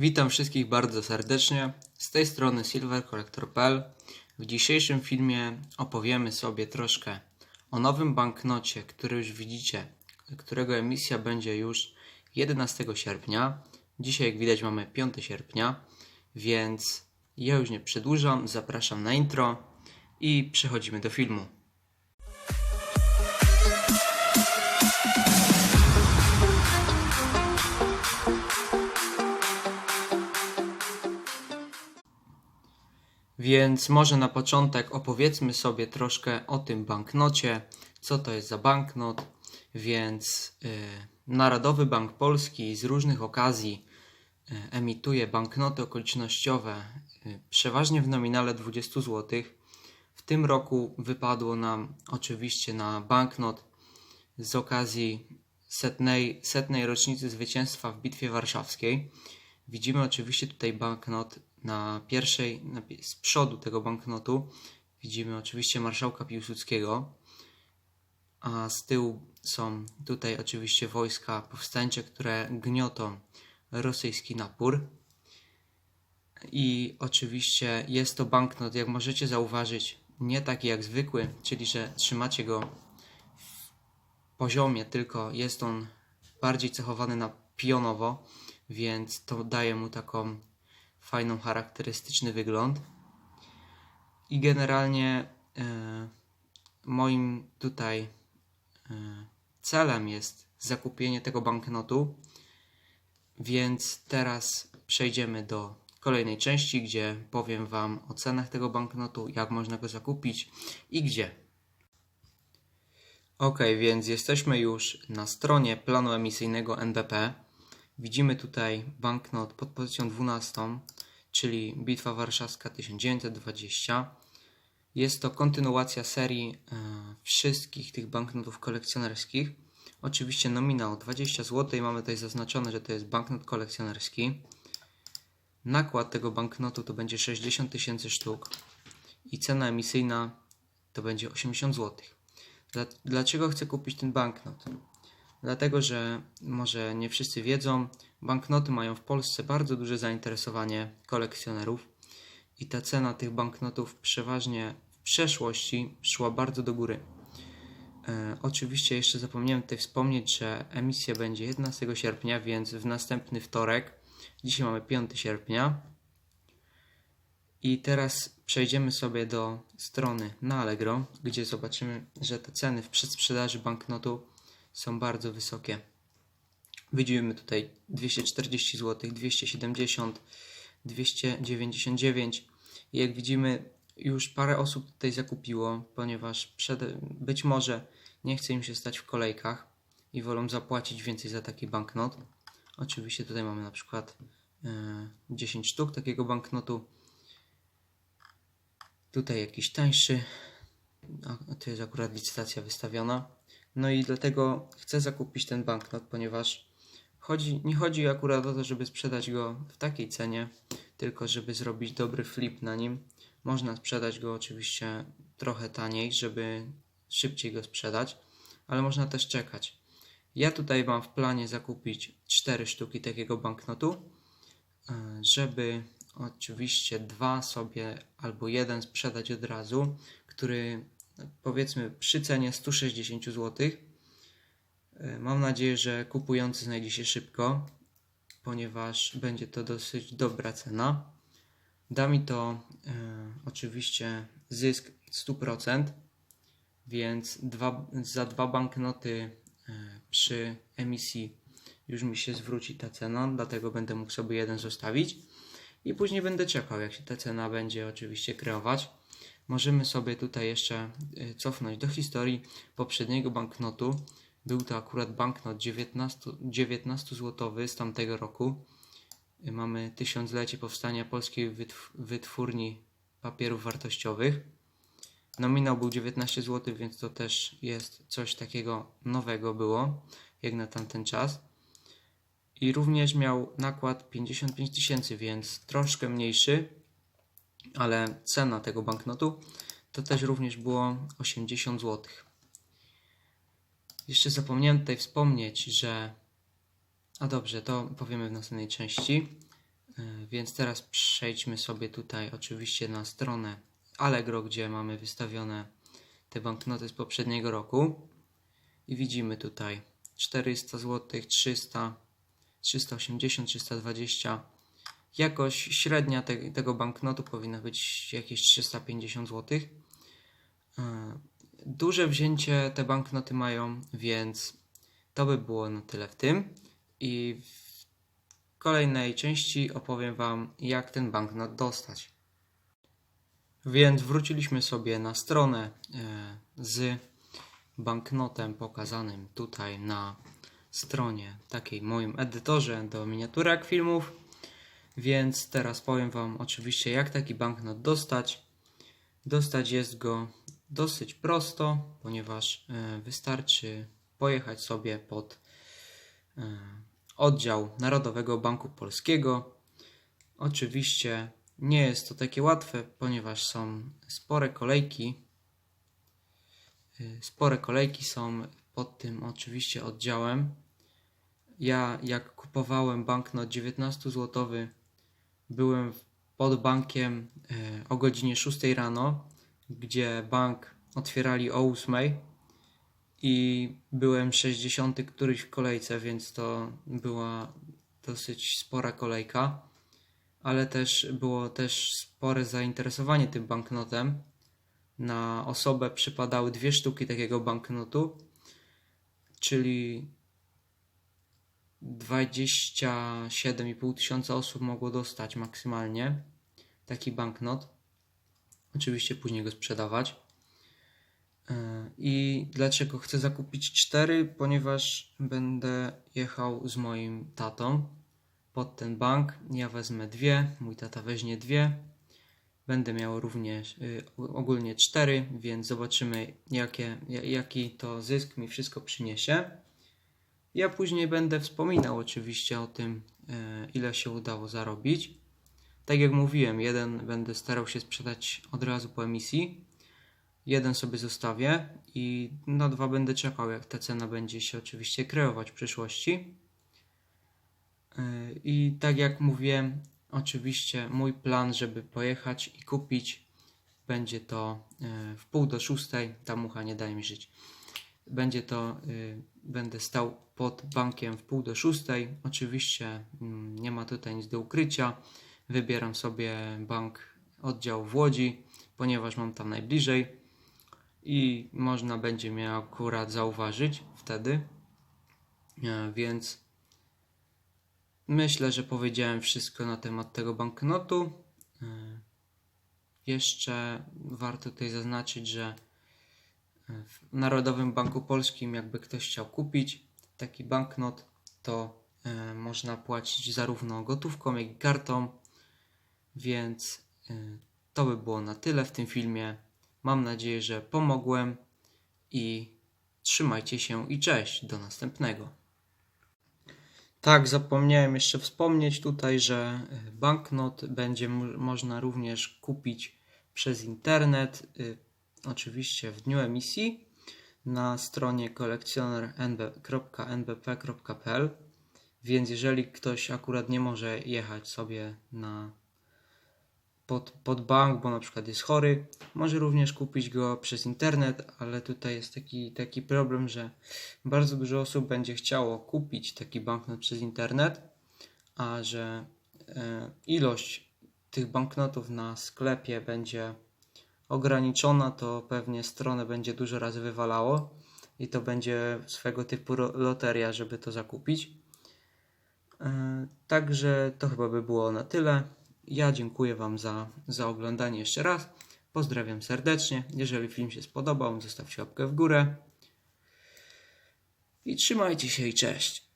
Witam wszystkich bardzo serdecznie. Z tej strony silvercollector.pl. W dzisiejszym filmie opowiemy sobie troszkę o nowym banknocie, który już widzicie, którego emisja będzie już 11 sierpnia. Dzisiaj, jak widać, mamy 5 sierpnia, więc ja już nie przedłużam. Zapraszam na intro i przechodzimy do filmu. Więc może na początek opowiedzmy sobie troszkę o tym banknocie, co to jest za banknot. Więc y, Narodowy Bank Polski z różnych okazji y, emituje banknoty okolicznościowe, y, przeważnie w nominale 20 zł. W tym roku wypadło nam oczywiście na banknot z okazji setnej, setnej rocznicy zwycięstwa w Bitwie Warszawskiej. Widzimy oczywiście tutaj banknot na pierwszej, na, z przodu tego banknotu widzimy oczywiście marszałka Piłsudskiego, a z tyłu są tutaj oczywiście wojska powstańcze, które gniotą rosyjski napór. I oczywiście jest to banknot, jak możecie zauważyć, nie taki jak zwykły, czyli że trzymacie go w poziomie, tylko jest on bardziej cechowany na pionowo, więc to daje mu taką fajną, charakterystyczny wygląd. I generalnie e, moim tutaj e, celem jest zakupienie tego banknotu, więc teraz przejdziemy do kolejnej części, gdzie powiem Wam o cenach tego banknotu, jak można go zakupić i gdzie. Ok, więc jesteśmy już na stronie planu emisyjnego NBP. Widzimy tutaj banknot pod pozycją 12, czyli Bitwa Warszawska 1920. Jest to kontynuacja serii e, wszystkich tych banknotów kolekcjonerskich. Oczywiście nominał 20 zł mamy tutaj zaznaczone, że to jest banknot kolekcjonerski. Nakład tego banknotu to będzie 60 tysięcy sztuk i cena emisyjna to będzie 80 zł. Dla, dlaczego chcę kupić ten banknot? Dlatego, że może nie wszyscy wiedzą, banknoty mają w Polsce bardzo duże zainteresowanie kolekcjonerów i ta cena tych banknotów przeważnie w przeszłości szła bardzo do góry. E, oczywiście jeszcze zapomniałem tutaj wspomnieć, że emisja będzie 11 sierpnia, więc w następny wtorek, dzisiaj mamy 5 sierpnia. I teraz przejdziemy sobie do strony na Allegro, gdzie zobaczymy, że te ceny w przedsprzedaży banknotu są bardzo wysokie. Widzimy tutaj 240 zł, 270, 299. I jak widzimy, już parę osób tutaj zakupiło, ponieważ przed, być może nie chce im się stać w kolejkach i wolą zapłacić więcej za taki banknot. Oczywiście tutaj mamy na przykład e, 10 sztuk takiego banknotu. Tutaj jakiś tańszy. A, to jest akurat licytacja wystawiona. No i dlatego chcę zakupić ten banknot, ponieważ chodzi, nie chodzi akurat o to, żeby sprzedać go w takiej cenie, tylko żeby zrobić dobry flip na nim. Można sprzedać go oczywiście trochę taniej, żeby szybciej go sprzedać, ale można też czekać. Ja tutaj mam w planie zakupić 4 sztuki takiego banknotu, e, żeby oczywiście dwa sobie albo jeden sprzedać od razu, który powiedzmy przy cenie 160 zł. E, Mam nadzieję, że kupujący znajdzie się szybko, ponieważ będzie to dosyć dobra cena. Da mi to e, oczywiście zysk 100%, więc dwa, za dwa banknoty e, przy emisji już mi się zwróci ta cena, dlatego będę mógł sobie jeden zostawić i później będę czekał, jak się ta cena będzie oczywiście kreować. Możemy sobie tutaj jeszcze y, cofnąć do historii poprzedniego banknotu. Był to akurat banknot 19, 19 złotowy z tamtego roku. Y, Mamy tysiąclecie powstania polskiej wytw wytwórni papierów wartościowych. Nominał był 19 zł, więc to też jest coś takiego nowego było, jak na tamten czas. I również miał nakład 55 tysięcy, więc troszkę mniejszy, ale cena tego banknotu to też również było 80 zł. Jeszcze zapomniałem tutaj wspomnieć, że. A dobrze, to powiemy w następnej części. E, Więc teraz przejdźmy sobie tutaj oczywiście na stronę Allegro, gdzie mamy wystawione te banknoty z poprzedniego roku. I widzimy tutaj 400 zł, 300, 380, 320. Jakoś średnia te, tego banknotu powinna być jakieś 350 zł. E, Duże wzięcie te banknoty mają, więc to by było na tyle w tym. I w kolejnej części opowiem Wam, jak ten banknot dostać. Więc wróciliśmy sobie na stronę e, z banknotem pokazanym tutaj na stronie takiej moim edytorze do miniaturek filmów. Więc teraz powiem Wam oczywiście, jak taki banknot dostać. Dostać jest go dosyć prosto, ponieważ e, wystarczy pojechać sobie pod e, oddział Narodowego Banku Polskiego. Oczywiście nie jest to takie łatwe, ponieważ są spore kolejki. Y, Spore kolejki są pod tym oczywiście oddziałem. Ja jak kupowałem banknot 19 złotowy, byłem pod bankiem e, o godzinie 6 rano, gdzie bank otwierali o 8 i byłem 60 któryś w kolejce, więc to była dosyć spora kolejka, ale też było też spore zainteresowanie tym banknotem. Na osobę przypadały dwie sztuki takiego banknotu, czyli 27,5 tysiąca osób mogło dostać maksymalnie taki banknot. Oczywiście później go sprzedawać. E, I dlaczego chcę zakupić cztery? Ponieważ będę jechał z moim tatą pod ten bank. Ja wezmę dwie, mój tata weźmie dwie. Będę miał również y, ogólnie cztery, więc zobaczymy, jakie, ja- jaki to zysk mi wszystko przyniesie. Ja później będę wspominał oczywiście o tym, e, ile się udało zarobić. Tak jak mówiłem, jeden będę starał się sprzedać od razu po emisji, jeden sobie zostawię i na dwa będę czekał, jak ta cena będzie się oczywiście kreować w przyszłości. E, I tak jak mówiłem, oczywiście mój plan, żeby pojechać i kupić, będzie to e, w pół do szóstej. Ta mucha nie daje mi żyć. Będzie to, będę stał pod bankiem w pół do szóstej. Oczywiście mm, nie ma tutaj nic do ukrycia. Wybieram sobie bank, oddział w Łodzi, ponieważ mam tam najbliżej i można będzie mnie akurat zauważyć wtedy. E, Więc myślę, że powiedziałem wszystko na temat tego banknotu. E, Jeszcze warto tutaj zaznaczyć, że w Narodowym Banku Polskim, jakby ktoś chciał kupić taki banknot, to e, można płacić zarówno gotówką, jak i kartą. Więc e, to by było na tyle w tym filmie. Mam nadzieję, że pomogłem i trzymajcie się i cześć. Do następnego. Tak, zapomniałem jeszcze wspomnieć tutaj, że e, banknot będzie mo- można również kupić przez internet. Oczywiście w dniu emisji na stronie kolekcjoner.nbp.pl więc jeżeli ktoś akurat nie może jechać sobie na pod, pod bank, bo na przykład jest chory, może również kupić go przez internet, ale tutaj jest taki, taki problem, że bardzo dużo osób będzie chciało kupić taki banknot przez internet, a że e, ilość tych banknotów na sklepie będzie ograniczona, to pewnie stronę będzie dużo razy wywalało i to będzie swego typu loteria, żeby to zakupić. E, Także to chyba by było na tyle. Ja dziękuję Wam za, za oglądanie jeszcze raz. Pozdrawiam serdecznie. Jeżeli film się spodobał, zostawcie łapkę w górę. I trzymajcie się i cześć.